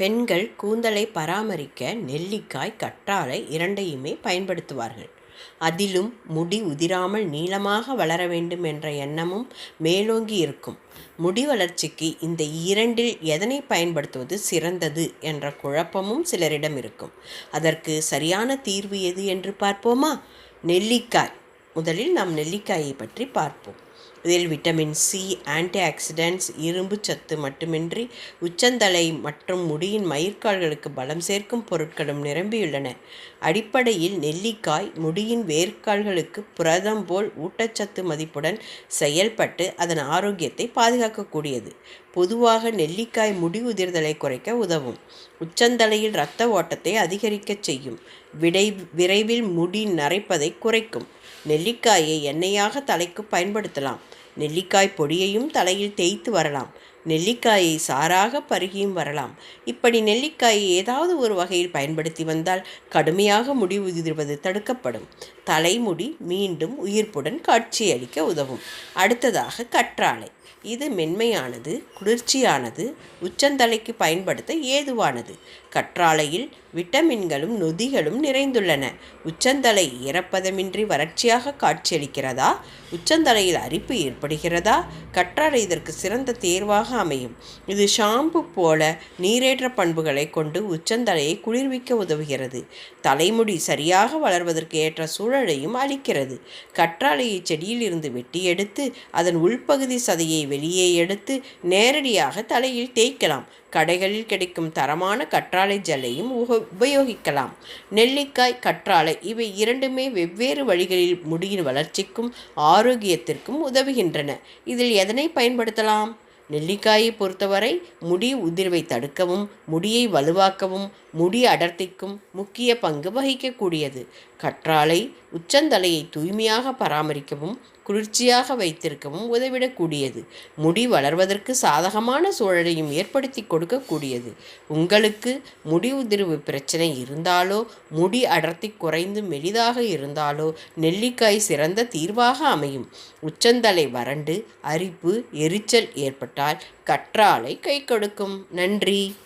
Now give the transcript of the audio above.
பெண்கள் கூந்தலை பராமரிக்க நெல்லிக்காய் கற்றாழை இரண்டையுமே பயன்படுத்துவார்கள். அதிலும் முடி உதிராமல் நீளமாக வளர வேண்டும் என்ற எண்ணமும் மேலோங்கி இருக்கும். முடி வளர்ச்சிக்கு இந்த இரண்டில் எதனை பயன்படுத்துவது சிறந்தது என்ற குழப்பமும் சிலரிடம் இருக்கும். அதற்கு சரியான தீர்வு எது என்று பார்ப்போமா? நெல்லிக்காய் முதலில் நாம் நெல்லிக்காயை பற்றி பார்ப்போம். இதில் விட்டமின் சி, ஆன்டி ஆக்சிடென்ட்ஸ், இரும்புச் சத்து மட்டுமின்றி உச்சந்தலை மற்றும் முடியின் மயிர்கால்களுக்கு பலம் சேர்க்கும் பொருட்களும் நிரம்பியுள்ளன. அடிப்படையில் நெல்லிக்காய் முடியின் வேர்க்கால்களுக்கு புரதம் போல் ஊட்டச்சத்து மதிப்புடன் செயல்பட்டு அதன் ஆரோக்கியத்தை பாதுகாக்கக்கூடியது. பொதுவாக நெல்லிக்காய் முடி உதிர்தலை குறைக்க உதவும். உச்சந்தலையில் இரத்த ஓட்டத்தை அதிகரிக்கச் செய்யும். விடை விரைவில் முடி நரைப்பதை குறைக்கும். நெல்லிக்காயை எண்ணெயாக தலைக்கு பயன்படுத்தலாம். நெல்லிக்காய் பொடியையும் தலையில் தேய்த்து வரலாம். நெல்லிக்காயை சாராக பருகியும் வரலாம். இப்படி நெல்லிக்காயை ஏதாவது ஒரு வகையில் பயன்படுத்தி வந்தால் கடுமையாக முடி உதிர்வது தடுக்கப்படும். தலைமுடி மீண்டும் உயிர்ப்புடன் காட்சியளிக்க உதவும். அடுத்ததாக கற்றாழை. இது மென்மையானது, குளிர்ச்சியானது, உச்சந்தலைக்கு பயன்படுத்த ஏதுவானது. கற்றாழையில் விட்டமின்களும் நொதிகளும் நிறைந்துள்ளன. உச்சந்தலை ஈரப்பதமின்றி வறட்சியாக காட்சியளிக்கிறதா? உச்சந்தலையில் அரிப்பு ஏற்படுகிறதா? கற்றாழை இதற்கு சிறந்த தேர்வாக அமையும். இது ஷாம்பு போல நீரேற்ற பண்புகளை கொண்டு உச்சந்தலையை குளிர்விக்க உதவுகிறது. தலைமுடி சரியாக வளர்வதற்கு ஏற்ற சூழலையும் அளிக்கிறது. கற்றாழையை செடியில் இருந்து வெட்டி எடுத்து அதன் உள்பகுதி சதையை வெளியே எடுத்து நேரடியாக தலையில் தேய்க்கலாம். கடைகளில் கிடைக்கும் தரமான கற்றாழை ஜல்லையும் உபயோகிக்கலாம். நெல்லிக்காய் கற்றாழை இவை இரண்டுமே வெவ்வேறு வழிகளில் முடியின் வளர்ச்சிக்கும் ஆரோக்கியத்திற்கும் உதவுகின்றன. இதில் எதனை பயன்படுத்தலாம்? நெல்லிக்காயை பொறுத்தவரை முடி உதிர்வை தடுக்கவும் முடியை வலுவாக்கவும் முடி அடர்த்திக்கும் முக்கிய பங்கு வகிக்கக்கூடியது. கற்றாழை உச்சந்தலையை தூய்மையாக பராமரிக்கவும் குளிர்ச்சியாக வைத்திருக்கவும் உதவிடக்கூடியது. முடி வளர்வதற்கு சாதகமான சூழலையும் ஏற்படுத்தி கொடுக்கக்கூடியது. உங்களுக்கு முடி உதிர்வு பிரச்சனை இருந்தாலோ முடி அடர்த்தி குறைந்து மெலிதாக இருந்தாலோ நெல்லிக்காய் சிறந்த தீர்வாக அமையும். உச்சந்தலை வறண்டு அரிப்பு எரிச்சல் ஏற்பட்டால் கற்றாழை கை கொடுக்கும். நன்றி.